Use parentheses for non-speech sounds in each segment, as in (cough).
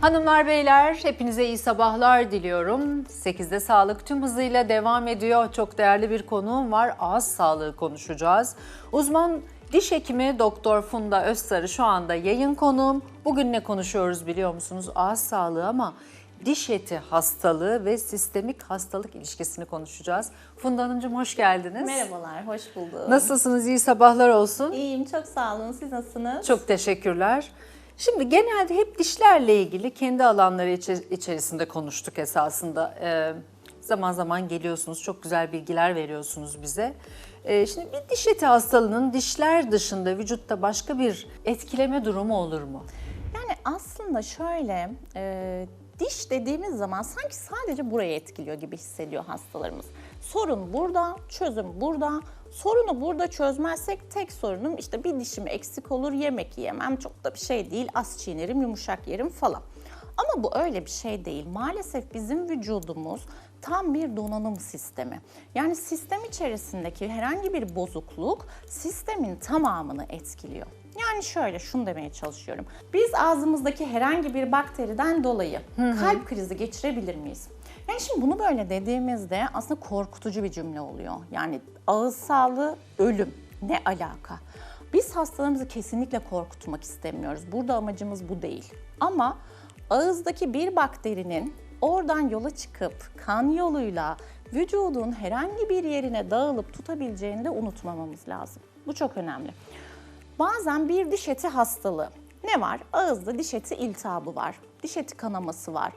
Hanımlar beyler hepinize iyi sabahlar diliyorum. 8'de sağlık tüm hızıyla devam ediyor. Çok değerli bir konuğum var. Ağız sağlığı konuşacağız. Uzman diş hekimi Doktor Funda Özsarı şu anda yayın konuğum. Bugün ne konuşuyoruz biliyor musunuz? Ağız sağlığı ama diş eti hastalığı ve sistemik hastalık ilişkisini konuşacağız. Funda Hanımcığım hoş geldiniz. Merhabalar, hoş bulduk. Nasılsınız? İyi sabahlar olsun. İyiyim, çok sağ olun. Siz nasılsınız? Çok teşekkürler. Şimdi genelde hep dişlerle ilgili kendi alanları içe- içerisinde konuştuk esasında. Ee, zaman zaman geliyorsunuz, çok güzel bilgiler veriyorsunuz bize. Ee, şimdi bir diş eti hastalığının dişler dışında vücutta başka bir etkileme durumu olur mu? Yani aslında şöyle, e, diş dediğimiz zaman sanki sadece burayı etkiliyor gibi hissediyor hastalarımız. Sorun burada, çözüm burada. Sorunu burada çözmezsek tek sorunum işte bir dişim eksik olur, yemek yiyemem, çok da bir şey değil, az çiğnerim, yumuşak yerim falan. Ama bu öyle bir şey değil. Maalesef bizim vücudumuz tam bir donanım sistemi. Yani sistem içerisindeki herhangi bir bozukluk sistemin tamamını etkiliyor. Yani şöyle şunu demeye çalışıyorum. Biz ağzımızdaki herhangi bir bakteriden dolayı kalp krizi geçirebilir miyiz? Yani şimdi bunu böyle dediğimizde aslında korkutucu bir cümle oluyor. Yani ağız sağlığı ölüm. Ne alaka? Biz hastalarımızı kesinlikle korkutmak istemiyoruz. Burada amacımız bu değil. Ama ağızdaki bir bakterinin oradan yola çıkıp kan yoluyla vücudun herhangi bir yerine dağılıp tutabileceğini de unutmamamız lazım. Bu çok önemli. Bazen bir diş eti hastalığı. Ne var? Ağızda diş eti iltihabı var, diş eti kanaması var,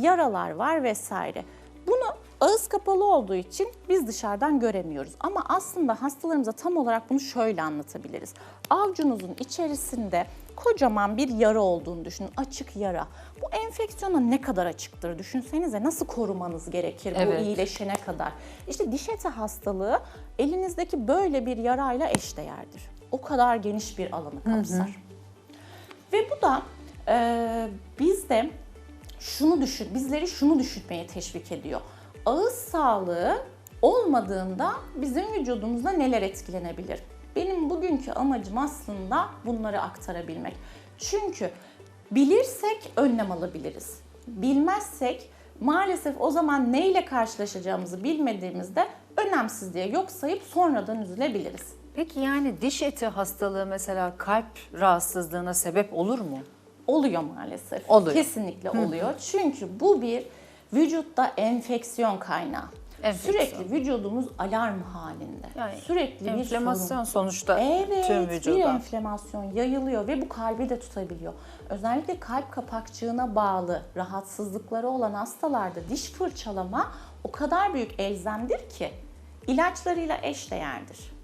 yaralar var vesaire. Bunu ağız kapalı olduğu için biz dışarıdan göremiyoruz. Ama aslında hastalarımıza tam olarak bunu şöyle anlatabiliriz. Avucunuzun içerisinde kocaman bir yara olduğunu düşünün, açık yara. Bu enfeksiyona ne kadar açıktır düşünsenize nasıl korumanız gerekir Evet. bu iyileşene kadar. İşte diş eti hastalığı elinizdeki böyle bir yarayla eşdeğerdir. O kadar geniş bir alanı kapsar. Ve bu da e, bizde şunu düşün, bizleri şunu düşünmeye teşvik ediyor. Ağız sağlığı olmadığında bizim vücudumuzda neler etkilenebilir? Benim bugünkü amacım aslında bunları aktarabilmek. Çünkü bilirsek önlem alabiliriz. Bilmezsek maalesef o zaman neyle karşılaşacağımızı bilmediğimizde önemsiz diye yok sayıp sonradan üzülebiliriz. Peki yani diş eti hastalığı mesela kalp rahatsızlığına sebep olur mu? Oluyor maalesef. Oluyor. Kesinlikle oluyor. Çünkü bu bir vücutta enfeksiyon kaynağı. Enfeksiyon. Sürekli vücudumuz alarm halinde. Yani Sürekli bir enflamasyon sonuçta Evet, tüm bir vücuda. enflamasyon yayılıyor ve bu kalbi de tutabiliyor. Özellikle kalp kapakçığına bağlı rahatsızlıkları olan hastalarda diş fırçalama o kadar büyük elzemdir ki ilaçlarıyla eşdeğerdir.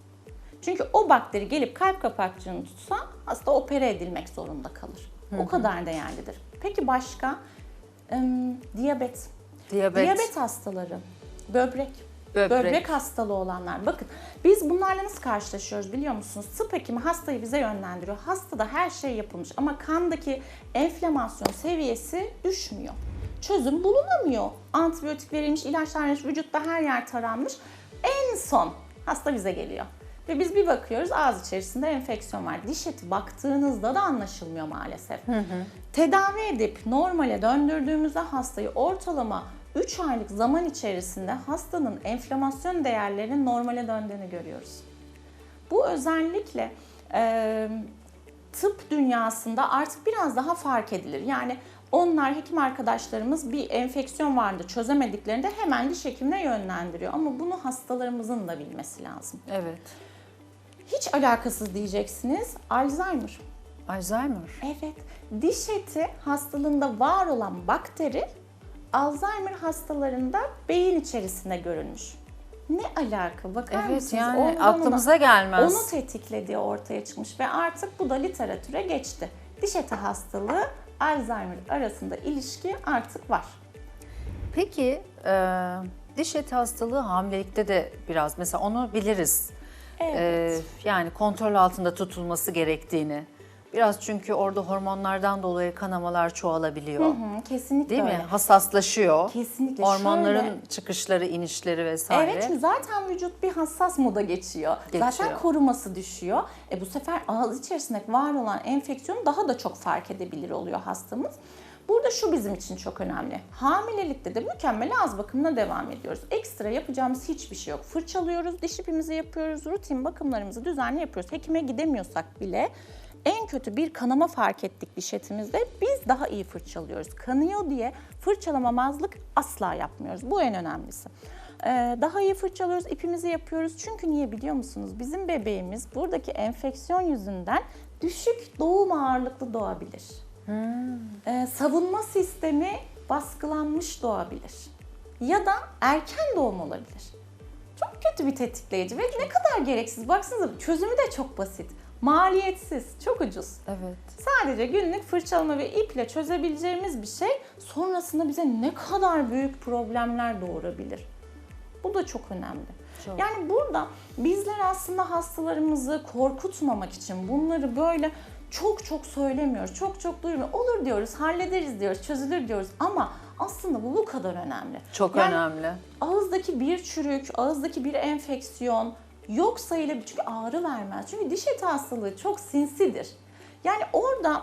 Çünkü o bakteri gelip kalp kapakçığını tutsa hasta opere edilmek zorunda kalır. O kadar değerlidir. Peki başka? Im, diyabet. Diyabet. Diyabet hastaları, böbrek. Böbrek. böbrek. hastalığı olanlar. Bakın biz bunlarla nasıl karşılaşıyoruz biliyor musunuz? Tıp hekimi hastayı bize yönlendiriyor. Hastada her şey yapılmış ama kandaki enflamasyon seviyesi düşmüyor. Çözüm bulunamıyor. Antibiyotik verilmiş, ilaçlar verilmiş, vücutta her yer taranmış. En son hasta bize geliyor. Ve biz bir bakıyoruz ağız içerisinde enfeksiyon var. Diş eti baktığınızda da anlaşılmıyor maalesef. Tedavi edip normale döndürdüğümüzde hastayı ortalama 3 aylık zaman içerisinde hastanın enflamasyon değerlerinin normale döndüğünü görüyoruz. Bu özellikle e, tıp dünyasında artık biraz daha fark edilir. Yani onlar hekim arkadaşlarımız bir enfeksiyon vardı çözemediklerinde hemen diş hekimine yönlendiriyor. Ama bunu hastalarımızın da bilmesi lazım. Evet. Hiç alakasız diyeceksiniz. Alzheimer. Alzheimer. Evet, diş eti hastalığında var olan bakteri Alzheimer hastalarında beyin içerisinde görülmüş. Ne alaka? Bakar Evet mısınız? yani ona- aklımıza gelmez. Onu tetiklediği ortaya çıkmış ve artık bu da literatüre geçti. Diş eti hastalığı Alzheimer arasında ilişki artık var. Peki e, diş eti hastalığı hamilelikte de biraz mesela onu biliriz. Evet. E, yani kontrol altında tutulması gerektiğini. Biraz çünkü orada hormonlardan dolayı kanamalar çoğalabiliyor. Hı, kesinlikle Değil mi? öyle. Hassaslaşıyor. Kesinlikle. Hormonların Şöyle- çıkışları, inişleri vesaire. Evet çünkü zaten vücut bir hassas moda geçiyor. Geçiyor. Zaten koruması düşüyor. E bu sefer ağız içerisinde var olan enfeksiyonu daha da çok fark edebilir oluyor hastamız. Burada şu bizim için çok önemli. Hamilelikte de mükemmel ağız bakımına devam ediyoruz. Ekstra yapacağımız hiçbir şey yok. Fırçalıyoruz, diş ipimizi yapıyoruz, rutin bakımlarımızı düzenli yapıyoruz. Hekime gidemiyorsak bile en kötü bir kanama fark ettik diş etimizde biz daha iyi fırçalıyoruz. Kanıyor diye fırçalamamazlık asla yapmıyoruz. Bu en önemlisi. Ee, daha iyi fırçalıyoruz, ipimizi yapıyoruz. Çünkü niye biliyor musunuz? Bizim bebeğimiz buradaki enfeksiyon yüzünden düşük doğum ağırlıklı doğabilir. Ee, savunma sistemi baskılanmış doğabilir. Ya da erken doğum olabilir. Çok kötü bir tetikleyici ve ne kadar gereksiz. Baksanıza çözümü de çok basit. Maliyetsiz, çok ucuz. Evet. Sadece günlük fırçalama ve iple çözebileceğimiz bir şey sonrasında bize ne kadar büyük problemler doğurabilir. Bu da çok önemli. Çok. Yani burada bizler aslında hastalarımızı korkutmamak için bunları böyle çok çok söylemiyoruz, çok çok duymuyoruz. Olur diyoruz, hallederiz diyoruz, çözülür diyoruz ama aslında bu bu kadar önemli. Çok Yani önemli. ağızdaki bir çürük, ağızdaki bir enfeksiyon yok sayılabilir. Çünkü ağrı vermez. Çünkü diş eti hastalığı çok sinsidir. Yani orada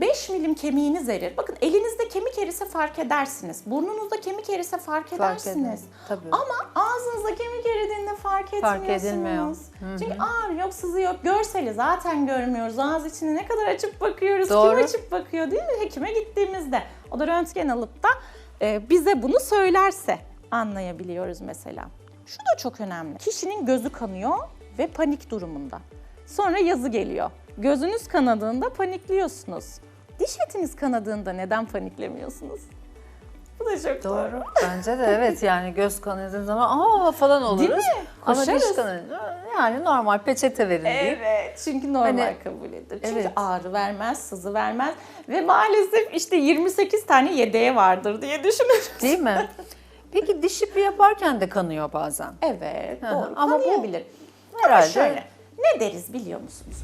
5 milim kemiğiniz erir. Bakın elinizde kemik erirse fark edersiniz. Burnunuzda kemik erirse fark edersiniz. eder, tabii. Ama ağzınızda kemik eridiğinde fark etmiyorsunuz. Fark edilmiyor. Çünkü ağrı yok, sızı yok. Görseli zaten görmüyoruz. Ağız içini ne kadar açıp bakıyoruz. Doğru. Kim açıp bakıyor değil mi? Hekime gittiğimizde. O da röntgen alıp da e, bize bunu söylerse anlayabiliyoruz mesela. Şu da çok önemli. Kişinin gözü kanıyor ve panik durumunda. Sonra yazı geliyor. Gözünüz kanadığında panikliyorsunuz. Diş etiniz kanadığında neden paniklemiyorsunuz? Bu da çok doğru. Doğru. (laughs) Bence de evet yani göz kanadığı zaman aa falan oluruz. Değil mi? Ama diş Koşarız. kanayınca yani normal peçete verin deyip. Evet. Çünkü normal Hani- kabul edilir. Çünkü Evet. ağrı vermez, sızı vermez ve maalesef işte 28 tane yedeği vardır diye düşünüyoruz. Değil mi? (laughs) Peki diş ipi yaparken de kanıyor bazen. Evet, doğru. Ama bu herhalde- şöyle, ne deriz biliyor musunuz?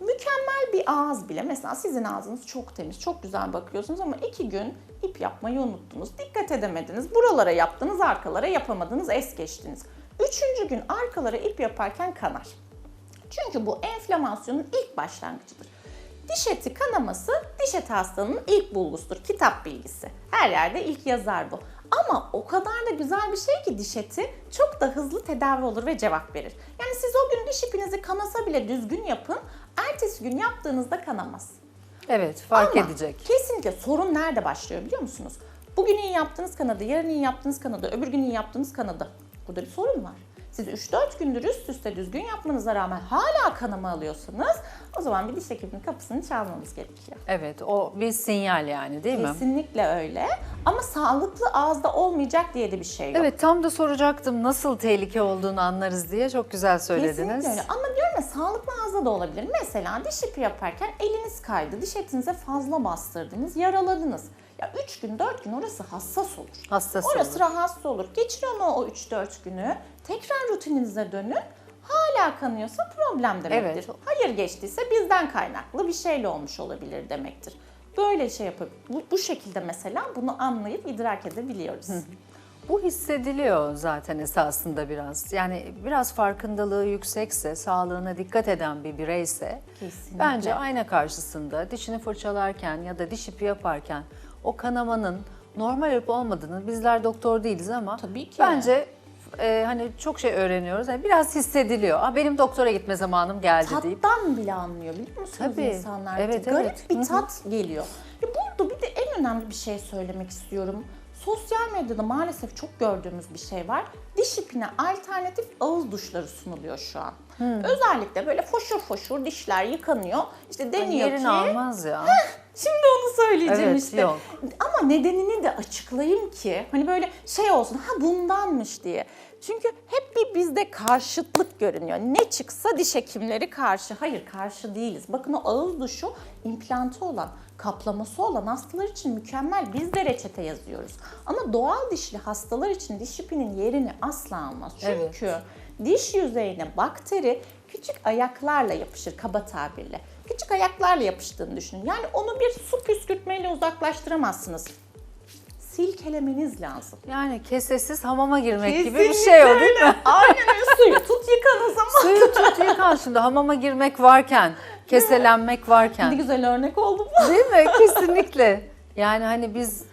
Mükemmel bir ağız bile, mesela sizin ağzınız çok temiz, çok güzel bakıyorsunuz ama iki gün ip yapmayı unuttunuz, dikkat edemediniz, buralara yaptınız, arkalara yapamadınız, es geçtiniz. Üçüncü gün arkalara ip yaparken kanar. Çünkü bu enflamasyonun ilk başlangıcıdır. Diş eti kanaması diş eti hastalığının ilk bulgusudur. Kitap bilgisi. Her yerde ilk yazar bu. Ama o kadar da güzel bir şey ki diş eti çok da hızlı tedavi olur ve cevap verir. Yani siz o gün diş ipinizi kanasa bile düzgün yapın. Ertesi gün yaptığınızda kanamaz. Evet fark Ama edecek. Kesinlikle sorun nerede başlıyor biliyor musunuz? Bugün iyi yaptığınız kanadı, yarın iyi yaptığınız kanadı, öbür gün iyi yaptığınız kanadı. Burada bir sorun var. Siz 3-4 gündür üst üste düzgün yapmanıza rağmen hala kanama alıyorsanız o zaman bir diş hekiminin kapısını çalmamız gerekiyor. Evet o bir sinyal yani değil mi? Kesinlikle öyle. Ama sağlıklı ağızda olmayacak diye de bir şey yok. Evet tam da soracaktım nasıl tehlike olduğunu anlarız diye çok güzel söylediniz. Kesinlikle öyle. Ama diyorum ya sağlıklı ağızda da olabilir. Mesela diş ipi yaparken eliniz kaydı, diş etinize fazla bastırdınız, yaraladınız. Ya 3 gün 4 gün orası hassas olur. Hassas Orası olur. rahatsız olur. Geçirin o, o 3-4 günü. Tekrar rutininize dönün. Hala kanıyorsa problem demektir. Evet. Hayır geçtiyse bizden kaynaklı bir şeyle olmuş olabilir demektir. Böyle şey yapıp bu, bu şekilde mesela bunu anlayıp idrak edebiliyoruz. Bu hissediliyor zaten esasında biraz. Yani biraz farkındalığı yüksekse, sağlığına dikkat eden bir bireyse Kesinlikle. bence ayna karşısında dişini fırçalarken ya da diş ipi yaparken o kanamanın normal olup olmadığını bizler doktor değiliz ama Tabii ki. bence e, hani çok şey öğreniyoruz. Yani biraz hissediliyor. Aa, benim doktora gitme zamanım geldi deyip. Tattan bile anlıyor biliyor musunuz Tabii. insanlar? Evet, Garip evet. bir tat geliyor. Ya burada bir de en önemli bir şey söylemek istiyorum. Sosyal medyada maalesef çok gördüğümüz bir şey var. Diş ipine alternatif ağız duşları sunuluyor şu an. Özellikle böyle foşur foşur dişler yıkanıyor. İşte deniyor Yerini ki almaz ya. Şimdi onu söyleyeceğim Evet, işte. yok. Ama nedenini de açıklayayım ki hani böyle şey olsun ha bundanmış diye. Çünkü hep bir bizde karşıtlık görünüyor. Ne çıksa diş hekimleri karşı. Hayır karşı değiliz. Bakın o ağız duşu implantı olan, kaplaması olan hastalar için mükemmel. Biz de reçete yazıyoruz. Ama doğal dişli hastalar için diş ipinin yerini asla almaz. Çünkü Evet. diş yüzeyine bakteri küçük ayaklarla yapışır kaba tabirle. Küçük ayaklarla yapıştığını düşünün. Yani onu bir su püskürtmeyle uzaklaştıramazsınız. Silkelemeniz lazım. Yani kesesiz hamama girmek gibi bir şey o değil mi? (laughs) Aynen öyle suyu tut yıkan o zaman. Suyu tut yıkan şimdi hamama girmek varken, keselenmek Ne varken. güzel örnek oldu bu. Değil mi? Kesinlikle. Yani hani biz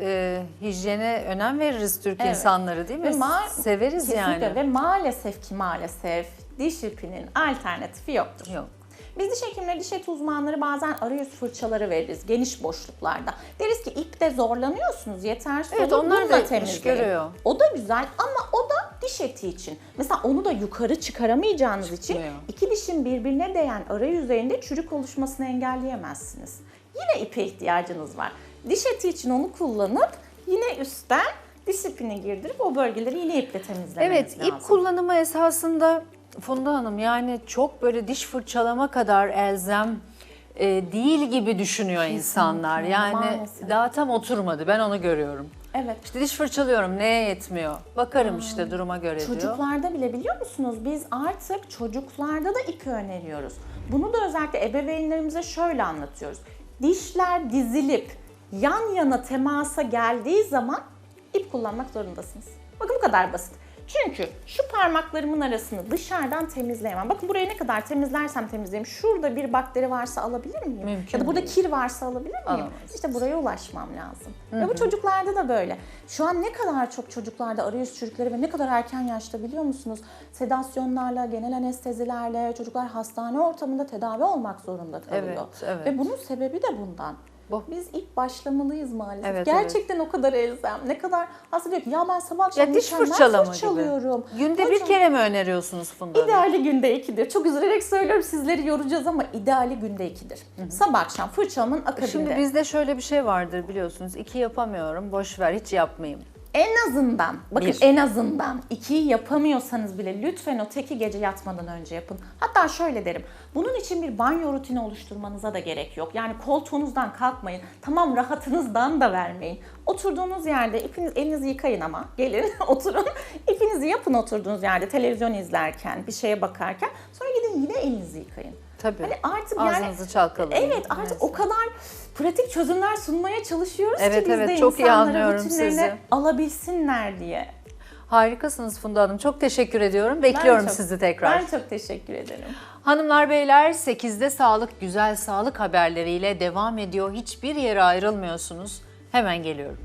e, hijyene önem veririz Türk Evet. insanları değil mi? Ve ma- Severiz Kesinlikle yani. ve maalesef ki maalesef diş ipinin alternatifi yoktur. Yok. Biz diş hekimleri, diş eti uzmanları bazen arayüz fırçaları veririz geniş boşluklarda. Deriz ki ipte zorlanıyorsunuz yetersiz Evet, olur, onlar da temizleyin. görüyor. O da güzel ama o da diş eti için. Mesela onu da yukarı çıkaramayacağınız için Çıkmıyor. iki dişin birbirine değen arayüzlerinde çürük oluşmasını engelleyemezsiniz. Yine ipe ihtiyacınız var. Diş eti için onu kullanıp yine üstten diş ipini girdirip o bölgeleri yine iple temizlemeniz Evet, lazım. ip kullanımı esasında Funda Hanım yani çok böyle diş fırçalama kadar elzem e, değil gibi düşünüyor insanlar. Yani maalesef. daha tam oturmadı. Ben onu görüyorum. Evet. İşte diş fırçalıyorum neye yetmiyor? Bakarım işte duruma göre diyor. Çocuklarda bile biliyor musunuz biz artık çocuklarda da ip öneriyoruz. Bunu da özellikle ebeveynlerimize şöyle anlatıyoruz. Dişler dizilip yan yana temasa geldiği zaman ip kullanmak zorundasınız. Bakın bu kadar basit. Çünkü şu parmaklarımın arasını dışarıdan temizleyemem. Bakın burayı ne kadar temizlersem temizleyeyim. Şurada bir bakteri varsa alabilir miyim? Mümkün ya da burada değil. kir varsa alabilir miyim? Alamazsınız. İşte buraya ulaşmam lazım. Ve bu çocuklarda da böyle. Şu an ne kadar çok çocuklarda arayüz çürükleri ve ne kadar erken yaşta biliyor musunuz? Sedasyonlarla, genel anestezilerle çocuklar hastane ortamında tedavi olmak zorunda kalıyor. Evet, evet. Ve bunun sebebi de bundan. Bu. Biz ilk başlamalıyız maalesef. Evet, Gerçekten o kadar elzem. Ne kadar hasta diyor ki ya ben sabah akşam Ya diş fırçalama fırçalıyorum. gibi. Günde bir Hocam, kere mi öneriyorsunuz Funda? İdeali günde ikidir. Çok üzülerek söylüyorum sizleri yoracağız ama ideali günde ikidir. Sabah akşam fırçalamanın akabinde. Şimdi bizde şöyle bir şey vardır biliyorsunuz. İki yapamıyorum, boş ver hiç yapmayayım. En azından, bakın Bir. en azından ikiyi yapamıyorsanız bile lütfen o teki gece yatmadan önce yapın. Hatta şöyle derim, bunun için bir banyo rutini oluşturmanıza da gerek yok. Yani koltuğunuzdan kalkmayın, tamam rahatınızdan da vermeyin. Oturduğunuz yerde ipiniz, elinizi yıkayın ama gelin (laughs) oturun. İpinizi yapın oturduğunuz yerde televizyon izlerken, bir şeye bakarken. Sonra gidin yine elinizi yıkayın. Tabii. Hani artık yani Ağzınızı çalkalayın. Evet artık o kadar pratik çözümler sunmaya çalışıyoruz Evet, ki biz evet, de çok rutinlerine sizi. alabilsinler diye. Harikasınız Funda Hanım. Çok teşekkür ediyorum. Bekliyorum Ben çok- sizi tekrar. Ben çok teşekkür ederim. Hanımlar beyler 8'de sağlık, güzel sağlık haberleriyle devam ediyor. Hiçbir yere ayrılmıyorsunuz. Hemen geliyorum.